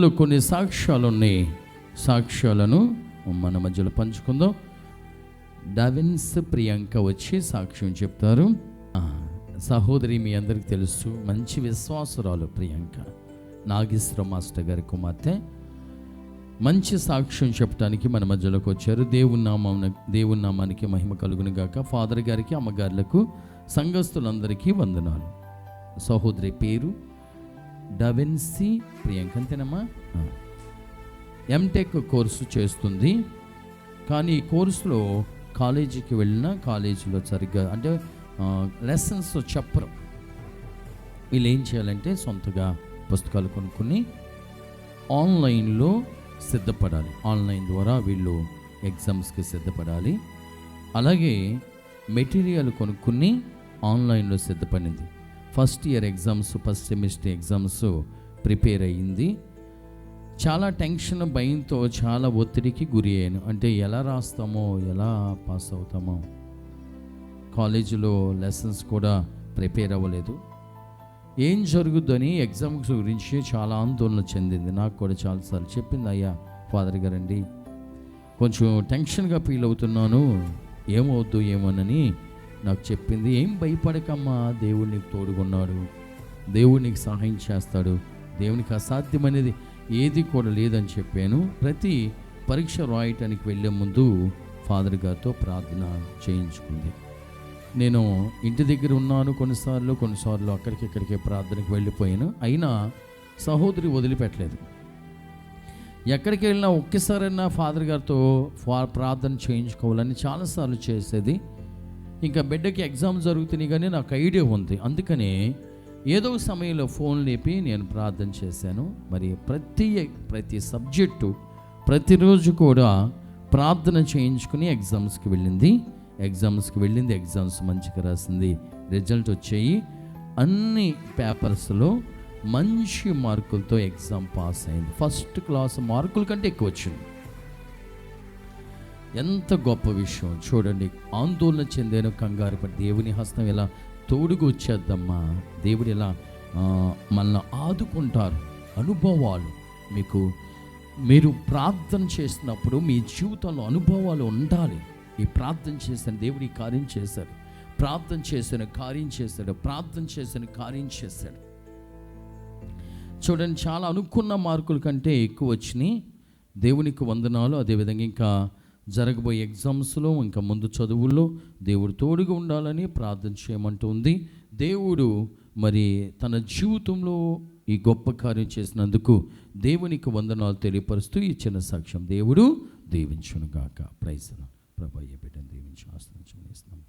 ఇందులో కొన్ని సాక్ష్యాలు ఉన్నాయి సాక్ష్యాలను మన మధ్యలో పంచుకుందాం. డవిన్స్ ప్రియాంక వచ్చి సాక్ష్యం చెప్తారు. సహోదరి మీ అందరికి తెలుసు మంచి విశ్వాసురాలు ప్రియాంక. నాగేశ్వర మాస్టర్ గారి కుమార్తె. మంచి సాక్ష్యం చెప్పడానికి మన మధ్యలోకి వచ్చారు. దేవుని నామం దేవుని నామానికి మహిమ కలుగును గాక. ఫాదర్ గారికి అమ్మగారులకు సంఘస్థులందరికీ వందనాలు. సహోదరి పేరు డవెన్సీ ప్రియాంక అంతేనమ్మా ఎంటెక్ కోర్సు చేస్తుంది. కానీ ఈ కోర్సులో కాలేజీకి వెళ్ళిన కాలేజీలో సరిగ్గా అంటే లెసన్స్ చెప్పరు. వీళ్ళు ఏం చేయాలంటే సొంతగా పుస్తకాలు కొనుక్కుని ఆన్లైన్లో సిద్ధపడాలి. ఆన్లైన్ ద్వారా వీళ్ళు ఎగ్జామ్స్కి సిద్ధపడాలి. అలాగే మెటీరియల్ కొనుక్కుని ఆన్లైన్లో సిద్ధపడింది. First year exams first semester exams prepare అయ్యింది. చాలా టెన్షన్ భయంతో చాలా ఒత్తిడికి గురి అయ్యాను. అంటే ఎలా రాస్తామో ఎలా పాస్ అవుతామో. కాలేజీలో లెసన్స్ కూడా ప్రిపేర్ అవ్వలేదు. ఏం జరుగుద్దని ఎగ్జామ్స్ గురించి చాలా ఆందోళన చెందింది. నాకు కూడా చాలాసార్లు చెప్పింది అయ్యా ఫాదర్ గారండి కొంచెం టెన్షన్గా ఫీల్ అవుతున్నాను ఏమవుద్దు ఏమోనని నాకు చెప్పింది ఏం భయపడకమ్మా దేవుడు నీకు తోడుకున్నాడు దేవుడు నీకు సహాయం చేస్తాడు దేవునికి అసాధ్యమనేది ఏది కూడా లేదని చెప్పాను. ప్రతి పరీక్ష రాయటానికి వెళ్ళే ముందు ఫాదర్ గారితో ప్రార్థన చేయించుకుంది. నేను ఇంటి దగ్గర ఉన్నాను కొన్నిసార్లు కొన్నిసార్లు అక్కడికి ఇక్కడికే ప్రార్థనకు వెళ్ళిపోయాను. అయినా సహోదరి వదిలిపెట్టలేదు. ఎక్కడికి వెళ్ళినా ఒక్కసారైనా ఫాదర్ గారితో ఫా ప్రార్థన చేయించుకోవాలని చాలాసార్లు చేసేది. ఇంకా బిడ్డకి ఎగ్జామ్ జరుగుతున్నాయి కానీ నాకు ఐడియా ఉంది. అందుకనే ఏదో సమయంలో ఫోన్ లేపి నేను ప్రార్థన చేశాను. మరి ప్రతి ప్రతి సబ్జెక్టు ప్రతిరోజు కూడా ప్రార్థన చేయించుకుని ఎగ్జామ్స్కి వెళ్ళింది. ఎగ్జామ్స్కి వెళ్ళింది ఎగ్జామ్స్ మంచిగా రాసింది. రిజల్ట్ వచ్చాయి. అన్ని పేపర్స్లో మంచి మార్కులతో ఎగ్జామ్ పాస్ అయింది. ఫస్ట్ క్లాస్ మార్కుల కంటే ఎక్కువ వచ్చింది. ఎంత గొప్ప విషయం. చూడండి ఆందోళన చెందాను కంగారు పడి దేవుని హస్తం ఇలా తోడుగు వచ్చేద్దమ్మా. దేవుడు ఇలా మనల్ని ఆదుకుంటారు. అనుభవాలు మీకు మీరు ప్రార్థన చేసినప్పుడు మీ జీవితంలో అనుభవాలు ఉండాలి. ఈ ప్రార్థన చేసిన దేవుడి కార్యం చేశాడు. ప్రార్థన చేసిన కార్యం చేశాడు. ప్రార్థన చేసిన కార్యం చేశాడు. చూడండి చాలా అనుకున్న మార్కుల కంటే ఎక్కువ వచ్చినాయి. దేవునికి వందనాలు. అదేవిధంగా ఇంకా జరగబోయే ఎగ్జామ్స్లో ఇంకా ముందు చదువుల్లో దేవుడు తోడుగా ఉండాలని ప్రార్థన చేయమంటూ ఉంది దేవుడు మరి తన జీవితంలో ఈ గొప్ప కార్యం చేసినందుకు దేవునికి వందనాలు తెలియపరుస్తూ ఈ చిన్న సాక్ష్యం దేవుడు దీవించునుగాక. ప్రైజ్ ప్రభా బిడ్డను దీవించు ఆశ్రయించమని ఇస్తున్నాం